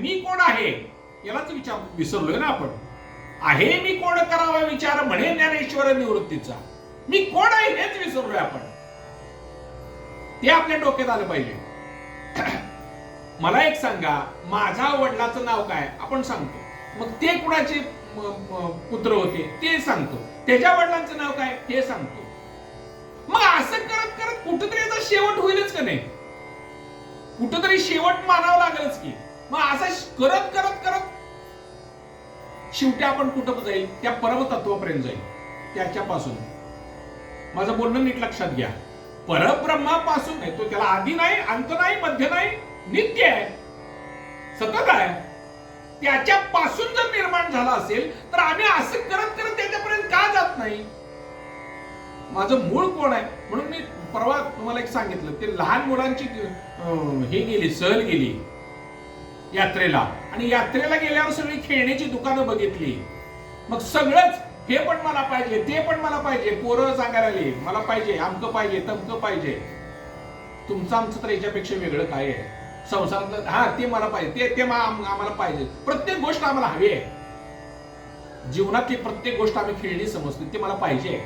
मी कोण आहे? यालाच विचार विसरलोय ना आपण. आहे मी कोण करावा विचार म्हणे ज्ञानेश्वर निवृत्तीचा. मी कोण आहे हेच विसरलोय आपण. ते आपल्या डोक्यात आलं पाहिजे. मला एक सांगा माझ्या वडिलाचं नाव काय? आपण सांगतो. मग ते कुणाचे पुत्र होते ते सांगतो. त्याच्या वडिलांचं नाव काय? हे सांगतो. मग असं करत करत कुठंतरी याचा शेवट होईलच का नाही? कुठंतरी शेवट मानावं लागेलच की. मग असं करत करत करत शेवटी आपण कुठं जाईल त्या परमतत्वापर्यंत जाईल. त्याच्यापासून. माझं बोलणं नीट लक्षात घ्या. परब्रह्मापासून नाही तो त्याला आधी नाही अंत नाही मध्य नाही नित्य आहे. सतत आहे. त्याच्यापासून जर निर्माण झाला असेल तर आम्ही असं करत करत त्याच्यापर्यंत का जात नाही? माझं मूळ कोण आहे? म्हणून मी परवा तुम्हाला एक सांगितलं ते लहान मुलांची हे गेली सहल गेली. यात्रेला. आणि यात्रेला गेल्यावर सगळी खेळण्याची दुकानं बघितली. मग सगळंच हे पण मला पाहिजे ते पण मला पाहिजे पोरं सांगायला आली मला पाहिजे अमकं पाहिजे तमकं पाहिजे. तुमचं आमचं तर याच्यापेक्षा वेगळं काय आहे? संसारातलं हा ते मला पाहिजे ते ते आम्हाला पाहिजे. प्रत्येक गोष्ट आम्हाला हवी आहे. जीवनातली प्रत्येक गोष्ट आम्ही खेळणी समजतो ते मला पाहिजे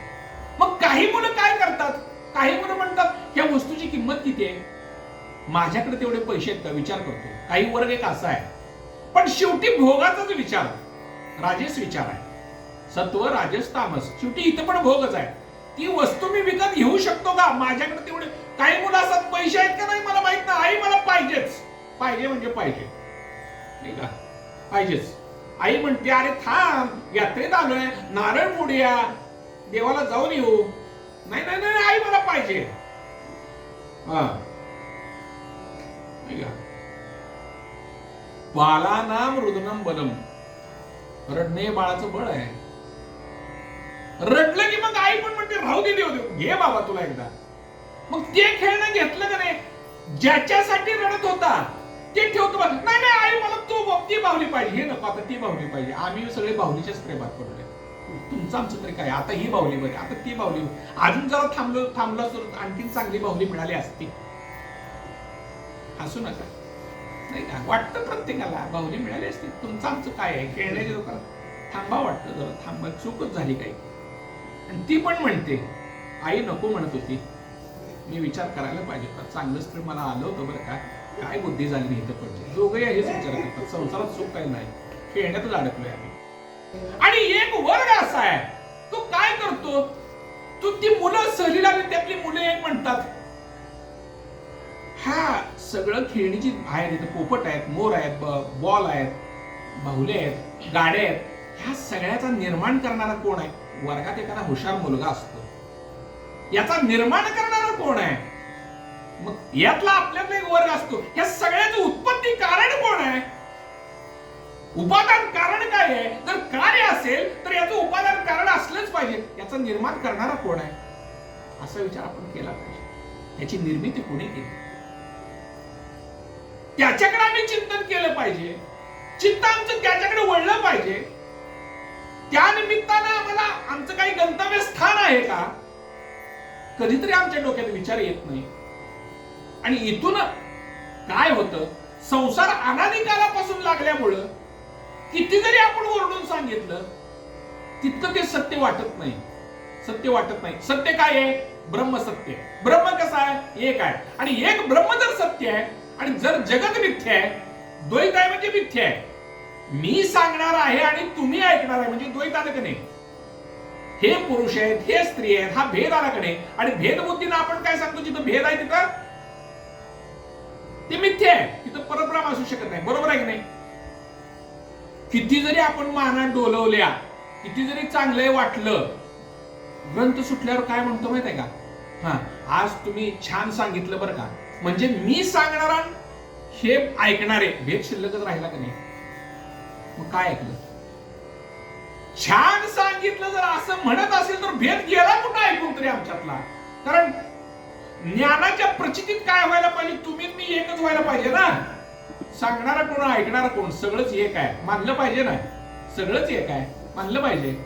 मग काही मुलं काय करतात? काही मुलं म्हणतात ह्या वस्तूची किंमत किती आहे? माझ्याकडे तेवढे पैसे आहेत का? विचार करतो. काही वर्ग एक असा आहे. पण शेवटी भोगाचाच विचार राजेश विचार आहे. सत्व राजेश तामस. शेवटी इथं पण भोगच आहे. ती वस्तू मी विकत घेऊ शकतो का? माझ्याकडे तेवढे काही मुलं असतात पैसे आहेत का नाही मला माहीत नाही. आई मला पाहिजेच. पाहिजे म्हणजे पाहिजे. नाही का? पाहिजेच. आई म्हणते अरे थांब यात्रेत आलोय. नारळ मोडूया. देवाला जाऊन येऊ. नाही नाही नाही. आई मला पाहिजे. हा. बालानाम रुदनम बलम. रडणे हे बाळाचं बळ आहे. रडलं की मग आई पण म्हणते राहू दे देऊ देऊ घे बाबा तुला एकदा. मग ते खेळणं घेतलं का नाही? ज्याच्यासाठी रडत होता ते ठेवतो नाही नाही आई मला तो ब- ती बाहुली पाहिजे हे नको आता ती बाहुली पाहिजे. आम्ही सगळे बाहुलीच्याच प्रेमात पडलोय. तुमचं आमचं तरी काय? आता ही बाहुली बरी आता ती बाहुली. अजून जरा थांबलो थांबलो असतो तर आणखीन चांगली बाहुली मिळाली असती. हसू नका. नाही का वाटतं प्रत्येकाला बाहुली मिळाली असती तुमचं आमचं काय आहे? खेळण्याच्या दुकानात थांबा वाटतं जरा. थांबा चूकच झाली काही. आणि ती पण म्हणते आई नको म्हणत होती. मी विचार करायला पाहिजे होता. चांगलंच तर मला आलं होतं बरं का. काय बुद्धी झाली नाही इथं पण दोघंही हेच विचार करतात. संसारात चूक काही नाही. खेळण्यातच अडकलोय आम्ही. आणि एक वर्ग असा आहे. तो काय करतो? तो ती मुलं सहलीला त्यातली मुलं एक म्हणतात. हा सगळं खेळणीची बाहेर येतं. पोपट आहेत मोर आहेत बॉल आहेत बाहुले आहेत गाड्या आहेत. ह्या सगळ्याचा निर्माण करणारा कोण आहे? वर्गात एखादा हुशार मुलगा असतो. याचा निर्माण करणारा कोण आहे? मग यातला आपल्यातला एक वर्ग असतो. या सगळ्याचं उत्पत्ती कारण कोण आहे? उपादान कारण काय आहे? जर कार्य असेल तर याचं उपादान कारण असलंच पाहिजे. याचा निर्माण करणारा कोण आहे? असा विचार आपण केला पाहिजे. याची निर्मिती कोणी केली? त्याच्याकडे आम्ही चिंतन केलं पाहिजे. चित्त आमचं त्याच्याकडे वळलं पाहिजे. त्या निमित्तानं आम्हाला आमचं काही गंतव्य स्थान आहे का? कधीतरी आमच्या डोक्यात विचार येत नाही. आणि इथून काय होतं? संसार अनाधिकारापासून लागल्यामुळं किती जरी आपण ओरडून सांगितलं तितकं ते सत्य वाटत नाही. सत्य वाटत नाही. सत्य काय आहे? ब्रह्म सत्य ब्रह्म कसं आहे? एक आहे. आणि एक ब्रह्म जर सत्य आहे आणि जर जगत मिथ्य आहे द्वैत आहे म्हणजे मिथ्य आहे. मी सांगणार आहे आणि तुम्ही ऐकणार आहे म्हणजे द्वैत आलं का नाही हे पुरुष आहेत हे स्त्री आहेत हा भेद आला का नाही आणि भेदबुद्धीनं आपण काय सांगतो जिथं भेद आहे तिथं? ते मिथ्य आहे तिथं परब्रह्म असू शकत नाही. बरोबर आहे की नाही? किती जरी आपण माना डोलवल्या किती जरी चांगलंय वाटलं ग्रंथ सुटल्यावर काय म्हणतो माहीत आहे का? हा आज तुम्ही छान सांगितलं बरं का. म्हणजे मी सांगणारा हे ऐकणारे भेद शिल्लकच राहिला का नाही? मग काय ऐकलं? छान सांगितलं जर असं म्हणत असेल तर भेद गेला कुठं ऐकून तरी आमच्यातला? कारण ज्ञानाच्या प्रचितीत काय व्हायला पाहिजे? तुम्ही मी एकच व्हायला पाहिजे ना? सांगणारा कोण ऐकणारा कोण? सगळंच एक आहे. मानलं पाहिजे ना? सगळंच एक आहे. मानलं पाहिजे.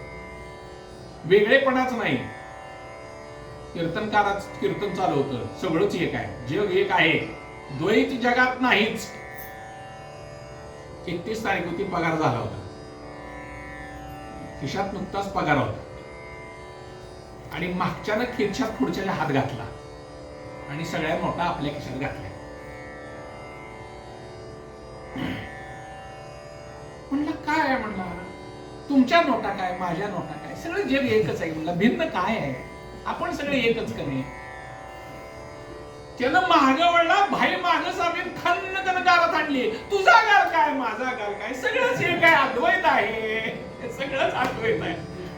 वेगळेपणाच नाही. कीर्तनकाराच कीर्तन चालू होतं. सगळंच एक आहे. जग एक आहे. द्वैत जगात नाहीच. एकतीस तारीख होती पगार झाला होता. खिशात नुकताच पगार होता. आणि मागच्यानं खिरशात पुढच्या हात घातला. आणि सगळ्या नोटा आपल्या खिशात घातल्या. म्हणलं काय आहे म्हणला? तुमच्या नोटा काय? माझ्या नोटा काय? सगळं जग एकच आहे म्हणलं. भिन्न काय आहे? आपण सगळे एकच कमी त्यानं माग वळला भाई माग आम्ही खन्न त्यानं गारात आणली. तुझा गार काय माझा गार काय? सगळंच हे काय अद्वैत आहे? सगळंच अद्वैत आहे.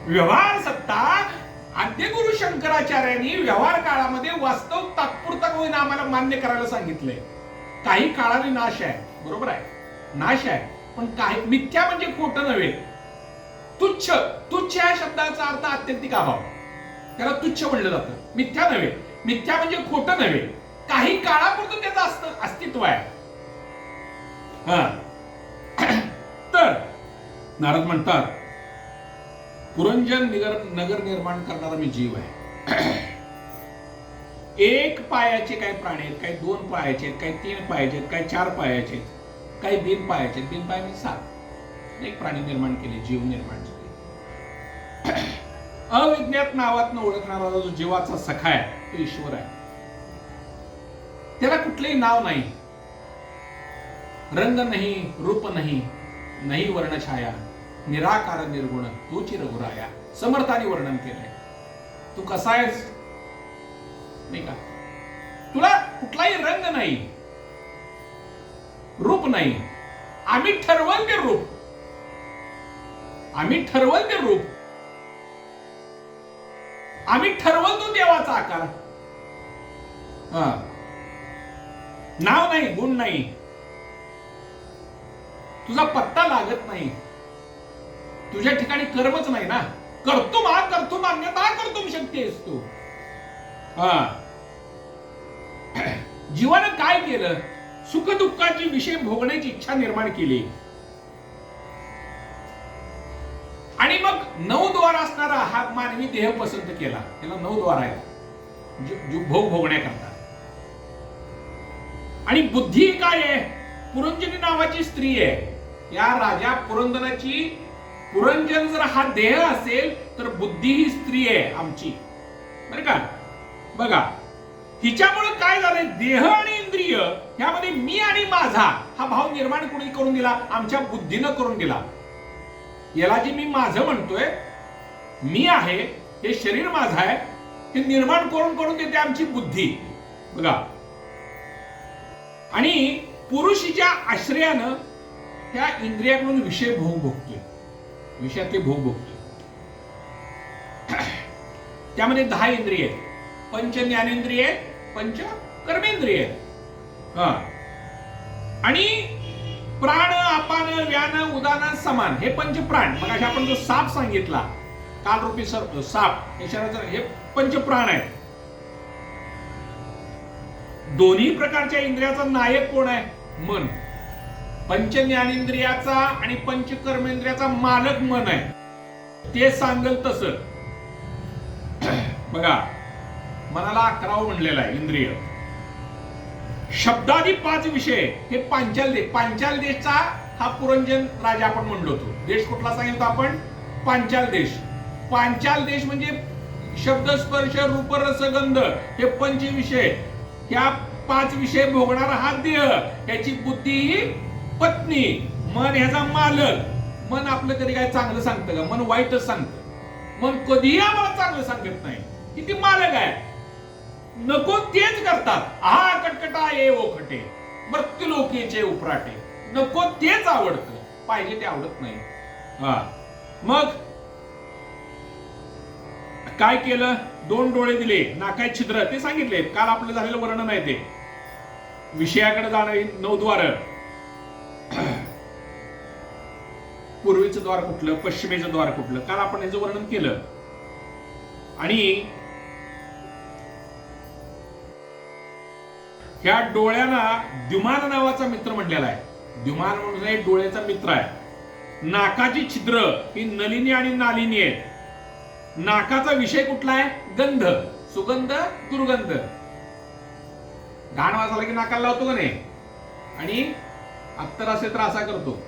व्यवहार सत्ता आद्य गुरु शंकराचार्यांनी व्यवहार काळामध्ये वास्तव तात्पुरता होईन आम्हाला मान्य करायला सांगितलंय. काही काळाने नाश आहे. बरोबर आहे? नाश आहे. पण काही मिथ्या म्हणजे खोटं नव्हे. तुच्छ तुच्छ या शब्दाचा अर्थ आत्यंतिक अभाव. त्याला तुच्छ म्हणलं जातं. मिथ्या नव्हे. मिथ्या म्हणजे खोटं नव्हे. काही काळापुरतं त्याचं असत अस्तित्व आहे. हा. तर नारद म्हणतात पुरंजन नगर नगर निर्माण करणारा मी जीव आहे. एक पायाचे काही प्राणी आहेत काही दोन पायाचे आहेत काही तीन पायाचे आहेत काही चार पायाचे आहेत काही बिन पायाचे आहेत. बिन पाय मी सात एक प्राणी निर्माण केले जीव निर्माण केले अविज्ञात नावातनं ओळखणारा जो जीवाचा सखा आहे तो ईश्वर आहे. त्याला कुठलेही नाव नाही. रंग नाही रूप नाही नाही वर्णछाया निराकार निर्गुण तूची रघुराया समर्थाने वर्णन केलंय. तू कसा आहेस? नाही का? तुला कुठलाही रंग नाही रूप नाही. आम्ही ठरवल ते रूप. आम्ही ठरवल ते रूप. आम्ही ठरवतो देवाचा आकार. हा. नाव नाही गुण नाही. तुझा पत्ता लागत नाही. तुझ्या ठिकाणी कर्मच नाही ना. करतो मा करतो मान्यता करतो शक्ती आहेस तू. हा. जीवानं काय केलं? सुख दुःखाची विषय भोगण्याची इच्छा निर्माण केली. असणारा हा मानवी देह पसंत केला. त्याला नऊ द्वार आहे म्हणजे भोग भोगण्याकरता. आणि बुद्धी काय आहे? पुरंजनी नावाची स्त्री आहे. या राजा पुरंदनाची पुरंजन जर हा देह असेल तर बुद्धी ही स्त्री आहे आमची. बरं का? बघा हिच्यामुळे काय झालंय? देह आणि इंद्रिय ह्यामध्ये मी आणि माझा हा भाव निर्माण कोणी करून दिला? आमच्या बुद्धीनं करून दिला. याला जे मी माझं म्हणतोय मी आहे हे शरीर माझं आहे हे निर्माण करून करून देते आमची बुद्धी. बघा. आणि पुरुषीच्या आश्रयानं त्या इंद्रियाकडून विषय भोग भोगतोय. विषयातले भोग भोगतोय. त्यामध्ये दहा इंद्रिय आहेत. पंच ज्ञानेंद्रिय आहेत पंच कर्मेंद्रिय आहेत. हा. आणि प्राण अपान व्यान उदान समान हे पंच प्राण. मग आपण जो साप सांगितला कालरूपी सर्प साप हे शरीराचं हे पंच प्राण आहेत. दोन्ही प्रकारच्या इंद्रियाचा नायक कोण आहे? मन. पंच ज्ञानेंद्रियाचा आणि पंच कर्मेंद्रियाचा मालक मन आहे. ते सांगल तस. बघा मनाला अकरावं म्हणलेलं आहे इंद्रिय. शब्दादी पाच विषय हे पांचाल देश पांचाल देशचा हा पुरंजन राजा आपण म्हणलो होतो. देश कुठला सांगितलं आपण? पांचाल देश. पांचाल देश म्हणजे शब्द स्पर्श रूप गंध हे पंच विषय. ह्या पाच विषय भोगणारा हा देह. याची बुद्धी ही पत्नी मन ह्याचा मालक. मन आपलं कधी काय चांगलं सांगतं का? मन वाईटच सांगतं. मन कधीही आम्हाला चांगलं सांगत नाही. किती मालक आहे. नको तेच करतात. हा कटकटा ये ओखटे खटे. उपराटे. नको तेच आवडतं. पाहिजे ते आवडत नाही. हा. मग काय केलं? दोन डोळे दिले नाकाय छिद्र ते सांगितले. काल आपलं झालेलं वर्णन आहे ते. विषयाकडे जाणारी नवद्वार पूर्वीचं द्वार कुठलं? पश्चिमेचं द्वार कुठलं? काल आपण याचं वर्णन केलं. आणि ह्या डोळ्याला द्युमान नावाचा मित्र म्हटलेला आहे. द्युमान म्हणून डोळ्याचा मित्र आहे. नाकाची छिद्र ही नलिनी आणि नालिनी आहेत. नाकाचा विषय कुठला आहे? गंध. सुगंध दुर्गंध. घाण वाजायला की नाकाला लावतो का नाही? आणि अत्तर असे तर असा करतो.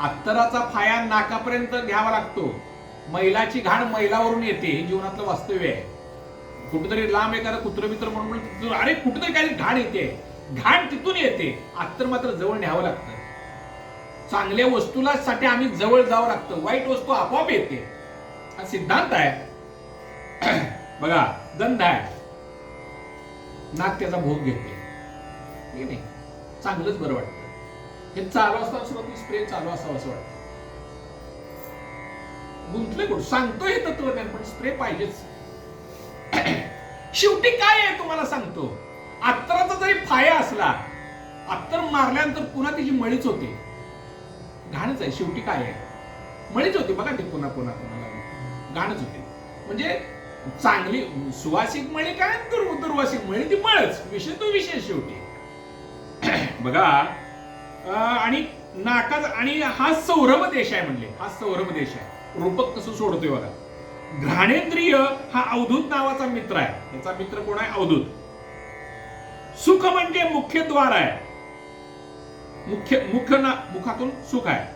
अत्तराचा फाया नाकापर्यंत घ्यावा लागतो. मैलाची घाण मैलावरून येते हे जीवनातलं वास्तव्य आहे. कुठेतरी लांब एखादा कुत्र मित्र म्हणून तिथून, अरे कुठेतरी काही घाण येते. घाण तिथून येते. अत्तर मात्र जवळ न्यावं लागतं. चांगल्या वस्तूला साठी आम्ही जवळ जावं लागतं. वाईट वस्तू आपोआप येते. हा सिद्धांत आहे. बघा दंड आहे. नाक त्याचा भोग घेते नाही. चांगलंच बरं वाटतं. हे चालू असताना सुद्धा स्प्रे चालू असावं असं वाटतं. गुंतले कुठं? सांगतो हे तत्वज्ञान पण स्प्रे पाहिजेच. शेवटी काय आहे तुम्हाला सांगतो? अत्तराचा जरी फाया असला अत्तर मारल्यानंतर पुन्हा त्याची मळीच होते. घाणच आहे. शेवटी काय आहे? मळीच होते. बघा ते पुन्हा पुन्हा पुन्हा. लागून. होते. म्हणजे चांगली सुवासिक मळे काय दुर् दुर्वासिक मळे ती मळच. विषय तो विषय शेवटी. बघा आणि नाकाच आणि हा सौरभ देश आहे म्हणले. हा सौरभ देश आहे. रूपक कसं सोडतोय बघा. घाणेंद्रिय हा अवधूत नावाचा मित्र आहे. त्याचा मित्र कोण आहे? अवधूत. सुख म्हणजे मुख्य द्वार आहे. मुख्य मुख्य ना मुखातून सुख आहे.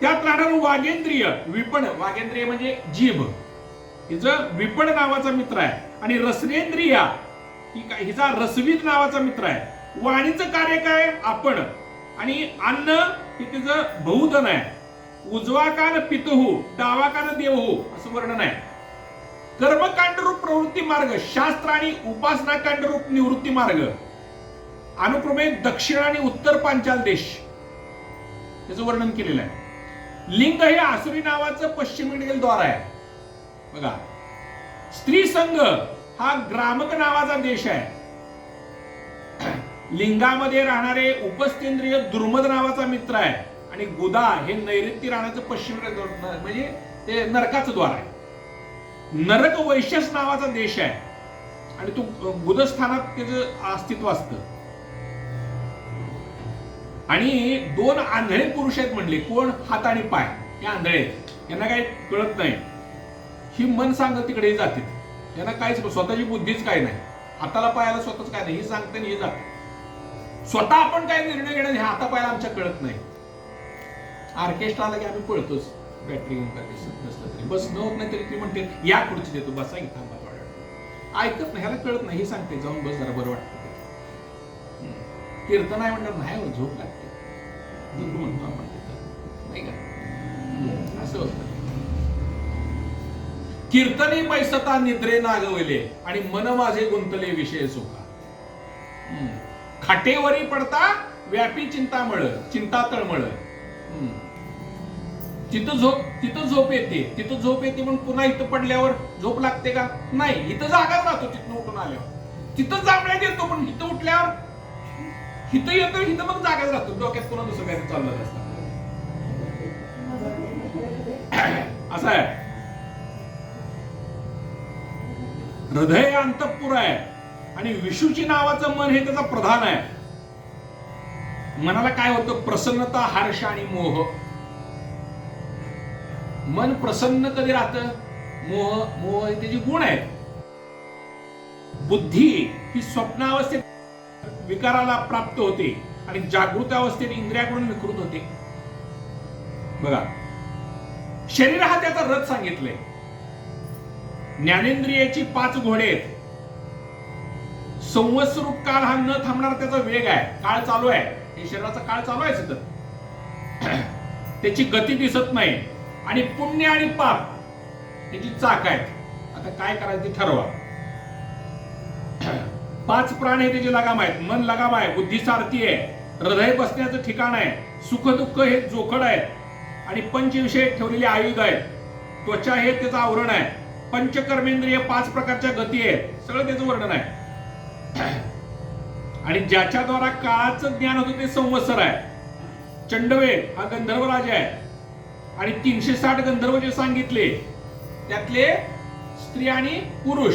त्यात राहणार वागेंद्रिय. विपण वागेंद्रिय म्हणजे जीभ. हिचं विपण नावाचा मित्र आहे. आणि रसनेंद्रिया हिचा रसवीत नावाचा मित्र आहे. वाणीचं कार्य काय? आपण. आणि अन्न हे तिचं बहुधन आहे. उजवा कान पितहू डावा कान देवहू असं वर्णन आहे. कर्मकांडरूप प्रवृत्ती मार्ग शास्त्र आणि उपासना कांडरूप निवृत्ती मार्ग. अनुक्रमे दक्षिण आणि उत्तर पांचाल देश. त्याचं वर्णन केलेलं आहे. लिंग हे आसुरी नावाचं पश्चिमेकडील द्वार आहे. बघा. स्त्री संघ हा ग्रामक नावाचा देश आहे. लिंगामध्ये राहणारे उपस्तेंद्रिय दुर्मद नावाचा मित्र आहे. आणि गुदा हे नैऋत्य राहण्याचं पश्चिम म्हणजे ते नरकाचं द्वार आहे. नरक वैश्यस नावाचा देश आहे. आणि तो बुधस्थानात त्याचं अस्तित्व असतं. आणि दोन आंधळे पुरुष आहेत म्हणले कोण? हात आणि पाय हे आंधळे आहेत. यांना काही कळत नाही. ही मन सांगत तिकडे जाते. यांना काहीच स्वतःची बुद्धीच काय नाही. हाताला पायाला स्वतःच काय नाही. ही सांगते आणि हे जाते. स्वतः आपण काय निर्णय घेणार हे हाता पायाला आमच्या कळत नाही. ऑर्केस्ट्रा आला की आम्ही पळतोच. बॅटरी घेऊन नसलं तरी. बस न होत नाही तरी ती म्हणते या खुर्ची देतो बसा की ऐकत नाही ह्याला कळत नाही हे सांगते जाऊन बस जरा बरं वाटतं. कीर्तन आहे म्हणणार नाही हो, झोप लागते. दुःख म्हणतो आपण नाही का? असं होतं. कीर्तनी पैसता निद्रे नागवले आणि मन माझे गुंतले विषय सुखा. हम्म. खाटेवरी पडता व्यापी चिंतामळ चिंता तळमळ हम्म. तिथं झोप तिथं झोप येते. तिथं झोप येते म्हणून पुन्हा इथं पडल्यावर झोप लागते का? नाही इथं जागाच राहतो तिथून उठून आल्यावर. तिथं जांभळ्यात येतो पण इथं उठल्यावर हिथं येतो हिथं मग जागाच राहतो. डोक्यात कोणा दुसरं काय चाललं असतं? असं आहे. हृदय अंतपुर आहे. आणि विषूची नावाचं मन हे त्याचा प्रधान आहे. मनाला काय होतं? प्रसन्नता हर्ष आणि मोह. मन प्रसन्न कधी राहतं? मोह मोह हे गुण आहेत. बुद्धी ही स्वप्नावस्थेत विकाराला प्राप्त होते आणि जागृत अवस्थेत इंद्रियाकडून विकृत होते. बघा शरीर हा त्याचा रथ सांगितलंय ज्ञानेंद्रियाची पाच घोडे आहेत. संवत्सरूप काळ हा न थांबणारा त्याचा वेग आहे. काळ चालू आहे. हे शरीराचा काळ चालू आहे सतत. त्याची गती दिसत नाही. आणि पुण्य आणि पाप त्याची चाक आहेत. आता काय करायचं ठरवा. पाच प्राण हे त्याचे लगाम आहेत. मन लगाम आहे बुद्धी सारथी आहे हृदय बसण्याचं ठिकाण आहे सुख दुःख हे जोखड आहे. आणि पंचविषय ठेवलेले आयुध आहेत त्वचा हे त्याचं आवरण आहे. पंचकर्मेंद्रिय पाच प्रकारच्या गती आहेत. सगळं त्याचं वर्णन आहे. आणि ज्याच्याद्वारा काळाचं ज्ञान होतं ते संवत्सर आहे. चंडवे हा गंधर्व राजा आहे. आणि तीनशे साठ गंधर्व जे सांगितले त्यातले स्त्री आणि पुरुष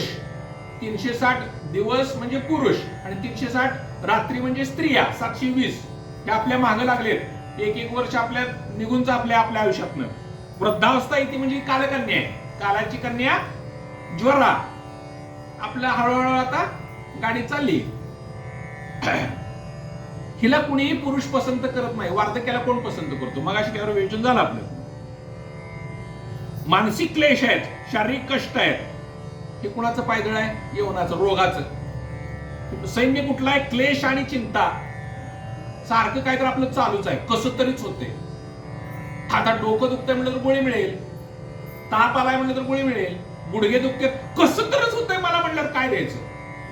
तीनशे साठ दिवस म्हणजे पुरुष आणि तीनशे साठ रात्री म्हणजे स्त्रिया सातशे वीस. हे आपल्या मागे लागलेत. एक एक वर्ष आपल्या निघून आपल्या आपल्या आयुष्यातनं. वृद्धावस्था येते म्हणजे कालकन्या आहे. कालाची कन्या ज्वरा. आपला हळूहळू आता गाडी चालली. हिला कुणीही पुरुष पसंत करत नाही. वार्धक्याला कोण पसंत करतो? मग अशी त्यावर विवेचन झालं आपलं. मानसिक क्लेश आहेत शारीरिक कष्ट आहेत. हे कुणाचं पायदळ आहे? यवनाचं रोगाचं. सैन्य कुठलं आहे? क्लेश आणि चिंता. सारखं काय तर आपलं चालूच आहे. कसं तरीच होते. आता डोकं दुखतंय म्हणलं तर गोळी मिळेल. ताप आलाय म्हणलं तर गोळी मिळेल. गुडघे दुखते. कसं तरीच होतंय मला म्हणलं काय द्यायचं?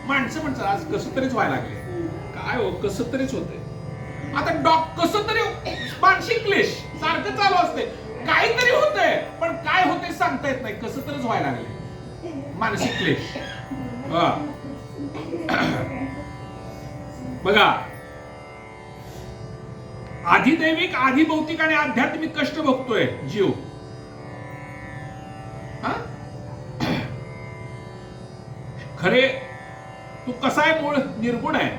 माणसं म्हणतात आज कसं तरीच व्हायला लागले. काय हो? कसं तरीच होतंय. आता डॉक कसं तरी हो- मानसिक क्लेश. सारखं चालू असते काहीतरी होतंय पण काय होतंय सांगता येत नाही. कसं तरीच व्हायला लागले. मानसिक क्लेश. बघा. आधिदैविक आधिभौतिक आणि आध्यात्मिक कष्ट बघतोय जीव. खरे तू कसा आहे मूळ? निर्गुण आहे.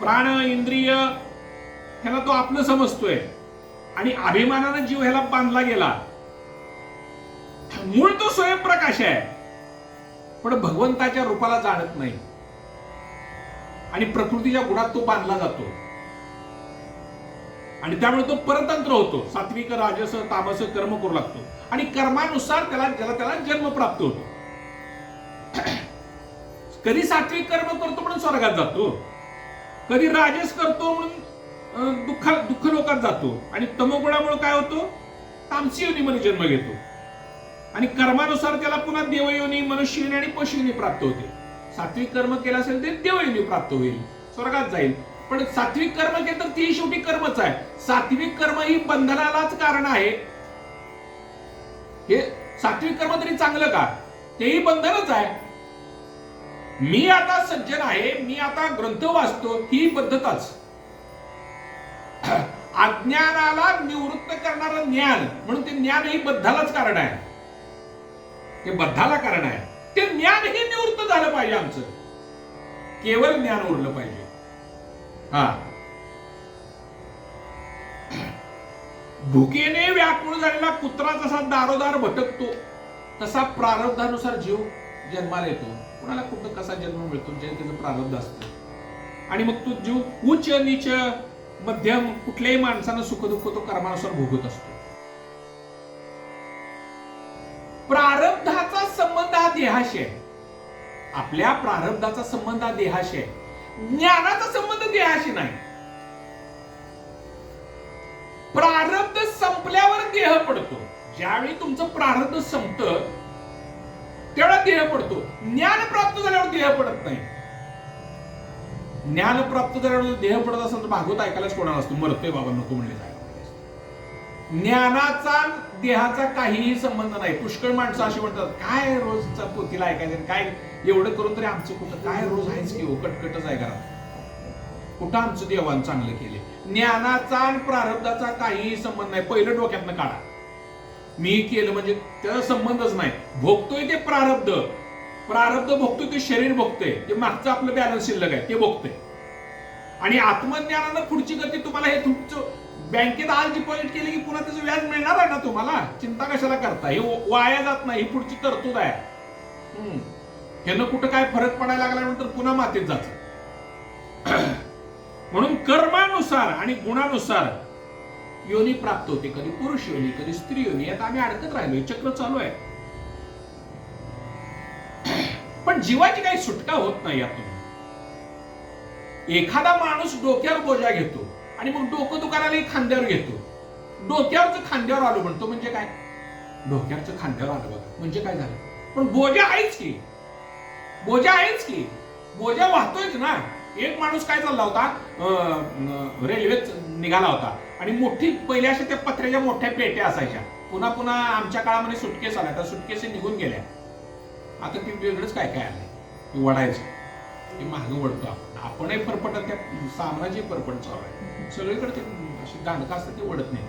प्राण इंद्रिय ह्याला तो आपलं समजतोय. आणि अभिमानानं जीव ह्याला बांधला गेला. मूळ तो स्वयंप्रकाश आहे. पण भगवंताच्या रूपाला जाणत नाही. आणि प्रकृतीच्या गुणात तो बांधला जातो. आणि त्यामुळे तो परतंत्र होतो. सात्विक राजस तामस कर्म करू लागतो. आणि कर्मानुसार त्याला त्याला त्याला जन्म प्राप्त होतो. कधी सात्विक कर्म करतो म्हणून स्वर्गात जातो. कधी राजस करतो म्हणून दुःख दुःख लोकात जातो. आणि तमोगुणामुळे काय होतो? तामसी योनीमध्ये जन्म घेतो. आणि कर्मानुसार त्याला पुन्हा देवयोनी मनुष्ययोनी आणि पशुयोनी प्राप्त होते. सात्विक कर्म केलं असेल ते देवयोनी प्राप्त होईल. स्वर्गात जाईल. पण सात्विक कर्म केलं तर ती शेवटी कर्मच आहे. सात्विक कर्म ही बंधनालाच कारण आहे. हे सात्विक कर्म तरी चांगलं का? तेही बंधनच आहे. मी आता सज्जन आहे. मी आता ग्रंथ वाचतो. ही पद्धतच. अज्ञानाला निवृत्त करणारं ज्ञान म्हणून ते ज्ञान ही बद्धालाच कारण आहे. हे बद्धाला कारण आहे. ते ज्ञान हे निवृत्त झालं पाहिजे आमचं. केवळ ज्ञान उरलं पाहिजे. हा. भुकेने व्याकुळ झालेला कुत्रा जसा दारोदार भटकतो तसा प्रारब्धानुसार जीव जन्माला येतो. कुणाला कुठं कसा जन्म मिळतो जे त्याचं प्रारब्ध असतं. आणि मग तो जीव उच्च नीच मध्यम कुठल्याही माणसानं सुखदुःख तो कर्मानुसार भोगत असतो. देहाशी आहे आपल्या प्रारब्धाचा संबंध हा देहाशी आहे ज्ञानाचा संबंध देहाशी नाही. प्रारब्ध संपल्यावर देह पडतो. ज्यावेळी तुमचं प्रारब्ध संपत त्यावेळेला देह पडतो. ज्ञान प्राप्त झाल्यावर देह पडत नाही. ज्ञान प्राप्त झाल्यावर देह पडत असेल तर भागवत ऐकायलाच कोणाला असतो? मरतोय बाबा नको म्हणले जायला ज्ञानाचा देहाचा काहीही संबंध नाही. पुष्कळ माणसं अशी म्हणतात काय रोजचा पोतीला ऐकायचं काय एवढं करून तरी आमचं कुठं काय रोज आहेच की हो कटकटच आहे घरात. कुठं आमचं देवान चांगलं केले ज्ञानाचा आणि प्रारब्धाचा काहीही संबंध नाही. पहिलं डोक्यातनं काढा. मी केलं म्हणजे त्याचा संबंधच नाही. भोगतोय ते प्रारब्ध. प्रारब्ध भोगतोय ते शरीर भोगतोय. ते मागचं आपलं बॅलन्स शिल्लक आहे ते भोगतोय. आणि आत्मज्ञानानं पुढची गती तुम्हाला हे तुमचं बँकेत आज डिपॉझिट केली की पुन्हा त्याचं व्याज मिळणार आहे ना तुम्हाला? चिंता कशाला करता हे वाया जात नाही ही पुढची तरतूद आहे. हम्म. ह्यानं कुठं काय फरक पडायला लागल्यानंतर पुन्हा मातीत जात. म्हणून कर्मानुसार आणि गुणानुसार योनी प्राप्त होते. कधी पुरुष योनी कधी स्त्री योनी. यात आम्ही अडकत राहिलो चक्र चालू आहे. पण जीवाची काही सुटका होत नाही यातून. एखादा माणूस डोक्यावर बोजा घेतो. आणि मग डोकं दुकानाला खांद्यावर घेतो. डोक्यावरच खांद्यावर आलो म्हणतो म्हणजे काय? डोक्यावरचं खांद्यावर आलो बघा. म्हणजे काय झालं? पण बोजा आहेच की. बोजा आहेच की. बोजा वाहतोयच ना. एक माणूस काय चालला होता? रेल्वेत निघाला होता. आणि मोठी पहिल्या अशा त्या पत्र्याच्या मोठ्या पेट्या असायच्या. पुन्हा पुन्हा आमच्या काळामध्ये सुटकेस आल्या. तर सुटकेस निघून गेल्या. आता ती वेगळंच काय काय आलंय ती वडायचं. ते मागं वळतो आपण. आपणही फरफटत त्या सामनाची फरफट चालू आहे. सगळीकडे ते अशी दांडका असतात ते ओढत नाही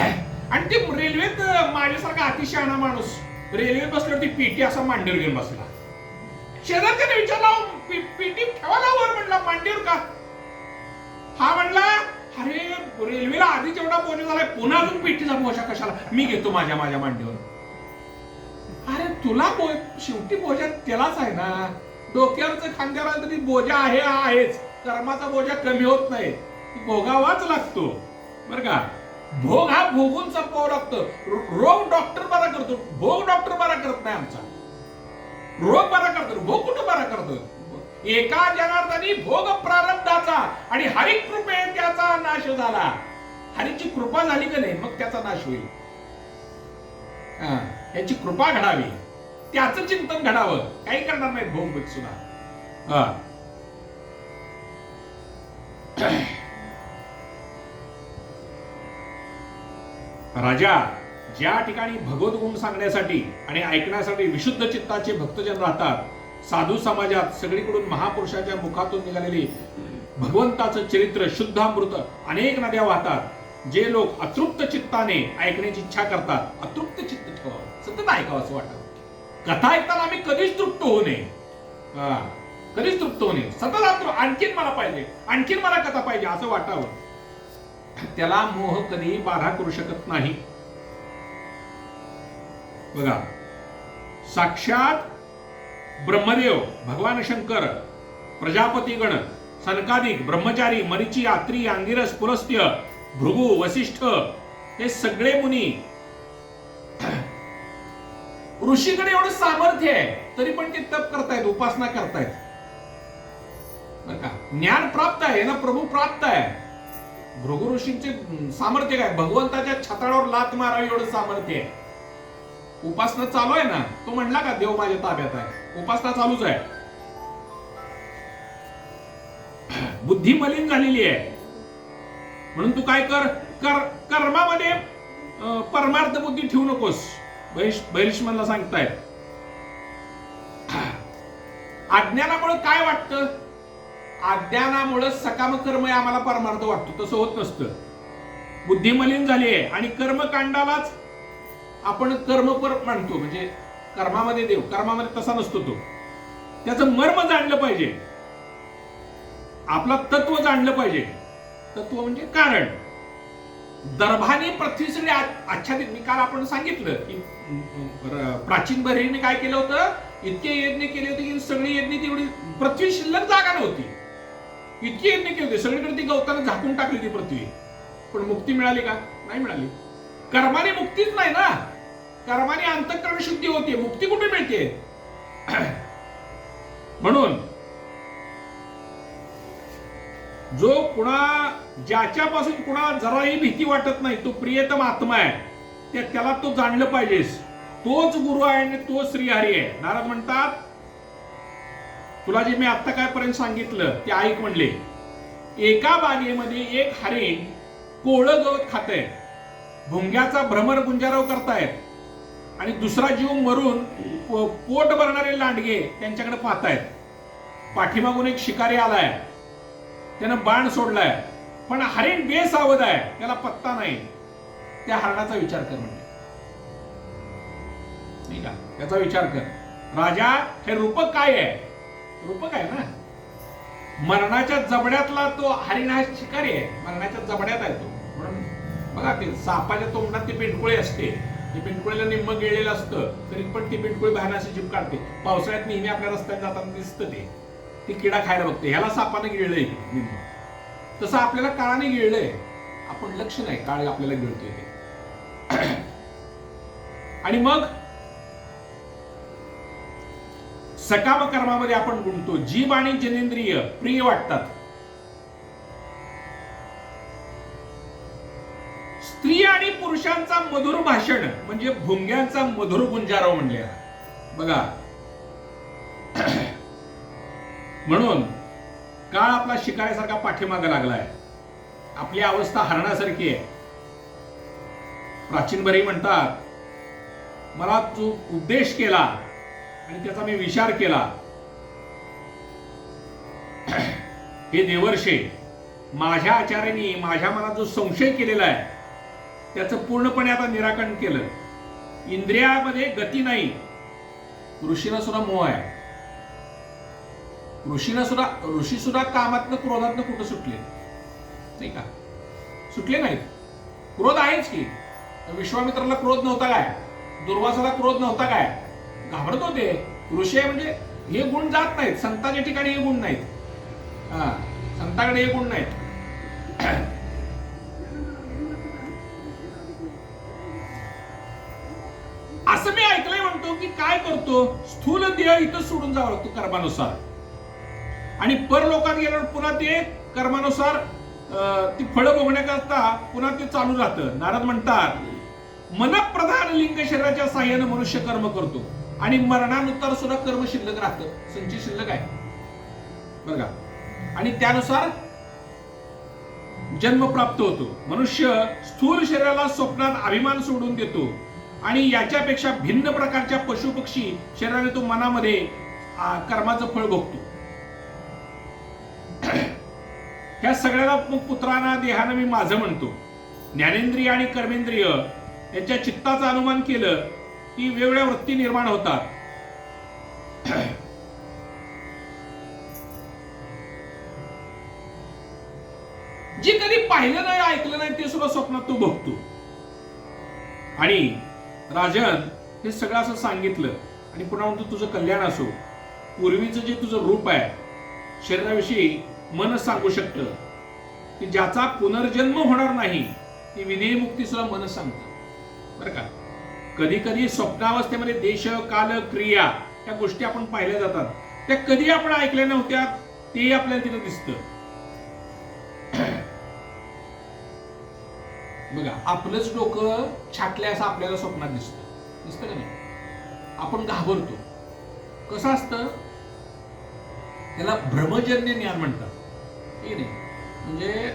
आणि ते रेल्वेत माझ्यासारखा अतिशहाणा माणूस रेल्वेत बसल्यावर ती पेटी असा मांडीवर घेऊन बसला. शेजारच्याने विचारला पेटी ठेवायला वर म्हणला मांडीवर का? हा म्हणला अरे रेल्वेला आधी जेवढा बोजा झालाय पुन्हा अजून पेटीचा बोजा कशाला? मी घेतो माझ्या माझ्या मांडीवर. अरे तुला बो शेवटी बोजा त्यालाच आहे ना. डोक्यावरच खांद्यावर तरी बोजा आहे हा आहेच. कर्माचा बोजा कमी होत नाही. भोगावाच लागतो. बरं का? भोग हा भोगून संपवावं लागतो. रोग डॉक्टर बरा करतो. भोग डॉक्टर बरा करत नाही आमचा. रोग बरा करतो. भोग कुठं बरा करतो? एका जनार्दनी भोग प्रारब्धाचा आणि हरिक कृपे त्याचा नाश झाला. हरीची कृपा झाली का नाही? मग त्याचा नाश होईल. हा, याची कृपा घडावी. त्याचं चिंतन घडावं. काही करणार नाहीत भोग सुद्धा हा. राजा ज्या ठिकाणी भगवत गुण सांगण्यासाठी आणि ऐकण्यासाठी विशुद्ध चित्ताचे भक्तजन राहतात साधू समाजात सगळीकडून महापुरुषाच्या मुखातून निघालेली भगवंताचं चरित्र शुद्धामृत अनेक नद्या वाहतात जे लोक अतृप्त चित्ताने ऐकण्याची इच्छा करतात. अतृप्त चित्त ठेवावं सतत ऐकावं असं वाटत. कथा ऐकताना आम्ही कधीच तृप्त होऊ नये. हा, कधीच तृप्त होणे. सतत आतृ- आणखीन मला पाहिजे आणखीन मला कथा पाहिजे असं वाटावं. त्याला मोह कधीही बाधा करू शकत नाही. बघा साक्षात ब्रह्मदेव भगवान शंकर प्रजापतीगण सनकादिक ब्रह्मचारी मरिची आत्री अंगिरस पुरस्त्य भृगु वसिष्ठ हे सगळे मुनी. ऋषीकडे एवढं सामर्थ्य आहे तरी पण ते तप करतायत उपासना करतायत. बरं का ज्ञान प्राप्त आहे ना प्रभू प्राप्त आहे. भृगु ऋषींचे सामर्थ्य काय? भगवंताच्या छताळावर लात मारावी एवढं सामर्थ्य आहे. उपासना चालू आहे ना? तो म्हणला का देव माझ्या ताब्यात आहे. उपासना चालूच आहे. बुद्धी मलिन झालेली आहे. म्हणून तू काय कर कर कर्मामध्ये परमार्थ बुद्धी ठेवू नकोस. बहिष्मनला सांगतायत. अज्ञानामुळे काय वाटतं? अज्ञानामुळे सकाम कर्म हे आम्हाला परमार्थ वाटतो. तसं होत नसतं. बुद्धी मलिन झाली आहे आणि कर्मकांडालाच आपण कर्मपर मानतो म्हणजे कर्मामध्ये देव कर्मामध्ये तसा नसतो तो. त्याचं मर्म जाणलं पाहिजे. आपला तत्व जाणलं पाहिजे. तत्व म्हणजे कारण. दर्भाने पृथ्वीसाठी आच्छादित. मी काल आपण सांगितलं की प्राचीन बहिणीने काय केलं होतं? इतके यज्ञ केले होते की सगळी यज्ञ तेवढी पृथ्वी शिल्लक जागा नव्हती. इतकी यज्ञ केले. सगळीकडे ती गवतानं झाकून टाकली ती पृथ्वी पण मुक्ती मिळाली का? नाही मिळाली. कर्माने मुक्तीच नाही ना. कर्माने अंतकरण शुद्धी होते. मुक्ती कुठे मिळते? म्हणून जो कुणा ज्याच्यापासून कुणा जराही भीती वाटत नाही तो प्रियतम आत्मा आहे. त्याला तो जाणलं पाहिजेस. तोच गुरु आहे आणि तो श्रीहरी आहे. नारद म्हणतात तुला जे मी आत्ता कायपर्यंत सांगितलं ते ऐक म्हणले एका बागेमध्ये एक हरिण कोळं गवत खात भुंग्याचा भ्रमर गुंजाराव करतायत. आणि दुसरा जीव मरून पोट भरणारे लांडगे त्यांच्याकडे पाहतायत. पाठीमागून एक शिकारी आलाय. त्यानं बाण सोडलाय. पण हरिण बेसावध आहे. त्याला पत्ता नाही. त्या हरणाचा विचार कर म्हणजे त्याचा विचार कर. राजा हे रूपक काय आहे? रूपक आहे ना? मरणाच्या जबड्यातला तो हरिण शिकारी आहे. मरणाच्या जबड्यात आहे तो. म्हणून बघा ते सापाच्या तोंडात ती पिंटकुळी असते. ती पिंडकुळीला निम्म गेलेलं असतं तरी पण ती पिंडकुळी बाहेर अशी जीप काढते. पावसाळ्यात नेहमी आपल्या रस्त्यात जाताना दिसतं ते. ती किडा खायला बघते. ह्याला सापानं गिळलंय निम्म तसं आपल्याला काळाने गिळलंय. आपण लक्ष नाही काळ आपल्याला गिळतोय आणि मग सकाम कर्मामध्ये आपण गुंततो. जीभ आणि जनेंद्रिय प्रिय वाटतात. स्त्री आणि पुरुषांचा मधुर भाषण म्हणजे भुंग्यांचा मधुर गुंजारव म्हणले बघा. म्हणून काळ आपला शिकाऱ्यासारखा पाठीमागा लागलाय. आपली अवस्था हरण्यासारखी आहे. प्राचीन बरी म्हणतात मला तू उपदेश केला आणि त्याचा मी विचार केला. हे देवर्षे माझ्या आचार्याने माझ्या मनात जो संशय केलेला आहे त्याचं पूर्णपणे आता निराकरण केलं. इंद्रियामध्ये गती नाही. ऋषीला सुद्धा मोह आहे. ऋषीला सुद्धा ऋषी सुद्धा कामातनं क्रोधातनं कुठं सुटले? नाही का? सुटले नाहीत. क्रोध आहेच की. विश्वामित्राला क्रोध नव्हता काय? दुर्वासाला क्रोध नव्हता काय? घाबरत होते ऋषी म्हणजे हे गुण जात नाहीत. संतांच्या ठिकाणी हे गुण नाहीत. हा संताकडे हे गुण नाहीत. असं मी ऐकलंय म्हणतो की काय करतो? स्थूल देह इथं सोडून जावं लागतो कर्मानुसार. आणि परलोकात गेल्यावर पुन्हा ते कर्मानुसार अं, ती फळं बघण्याकरता पुन्हा ते चालू राहतं. नारद म्हणतात मनप्रधान लिंग शरीराच्या साह्यानं मनुष्य कर्म करतो. आणि मरणानुसार सुद्धा कर्म शिल्लक राहतं. संचित शिल्लक आहे. बघा आणि त्यानुसार जन्म प्राप्त होतो. मनुष्य स्थूल शरीराला स्वप्नात अभिमान सोडून देतो. आणि याच्यापेक्षा भिन्न प्रकारच्या पशु पक्षी शरीराने तो मनामध्ये कर्माचं फळ भोगतो. ह्या सगळ्याला पुत्रांना देहानं मी माझं म्हणतो. ज्ञानेंद्रिय आणि कर्मेंद्रिय यांच्या चित्ताचं अनुमान केलं ती वेगवेगळ्या वृत्ती निर्माण होतात. जे कधी पाहिलं नाही ऐकलं नाही ते सुद्धा स्वप्नात तू बघतो. आणि राजन हे सगळं असं सांगितलं आणि पुन्हा म्हणतो तुझं कल्याण असो. पूर्वीचं जे तुझं रूप आहे शरीराविषयी मन सांगू शकतं. की ज्याचा पुनर्जन्म होणार नाही ती विनयमुक्ती सुद्धा मन सांगतं. बरं का? कधी कधी स्वप्नावस्थेमध्ये देश काल क्रिया या गोष्टी आपण पाहिल्या जातात. त्या कधी आपण ऐकल्या नव्हत्या ते आपल्याला तिथं दिसत. बघा आपलंच डोकं छाटले असं आपल्याला स्वप्नात दिसतं. दिसतं का नाही? आपण घाबरतो. कसं असतं? त्याला भ्रमजन्य ज्ञान म्हणतात. ठीक नाही? म्हणजे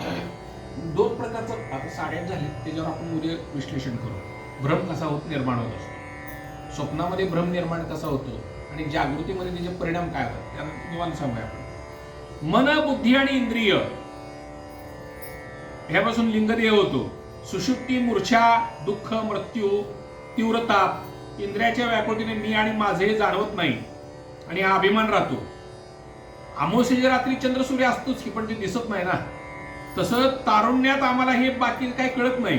दोन प्रकारचं आता साड्या झाले त्याच्यावर आपण उद्या विश्लेषण करू. भ्रम कसा होत निर्माण होत असतो. स्वप्नामध्ये भ्रम निर्माण कसा होतो आणि जागृतीमध्ये त्याचे परिणाम काय होतात त्यानंतर निवांत सांगूया आपण. मन बुद्धी आणि इंद्रिय ह्यापासून लिंगदेह होतो. सुषुप्ती मूर्छा दुःख मृत्यू तीव्रताप इंद्रियाच्या व्याकुळतीने मी आणि माझे हे जाणवत नाही आणि हा अभिमान राहतो. अमावस्येच्या रात्री चंद्र सूर्य असतोच की पण ते दिसत नाही ना. तसं तारुण्यात आम्हाला हे बाकी काही कळत नाही.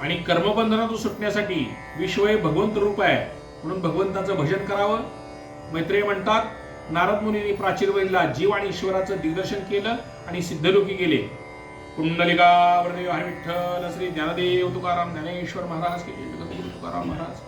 आणि कर्मबंधनातून सुटण्यासाठी विश्व हे भगवंत रूप आहे म्हणून भगवंताचं भजन करावं. मैत्रेय म्हणतात नारद मुनींनी प्राचीर वैदला जीव आणि ईश्वराचं दिग्दर्शन केलं आणि सिद्धलोकी गेले. कुंडलिका वरदेव हरी विठ्ठल श्री ज्ञानदेव तुकाराम ज्ञानेश्वर महाराज तुकाराम महाराज.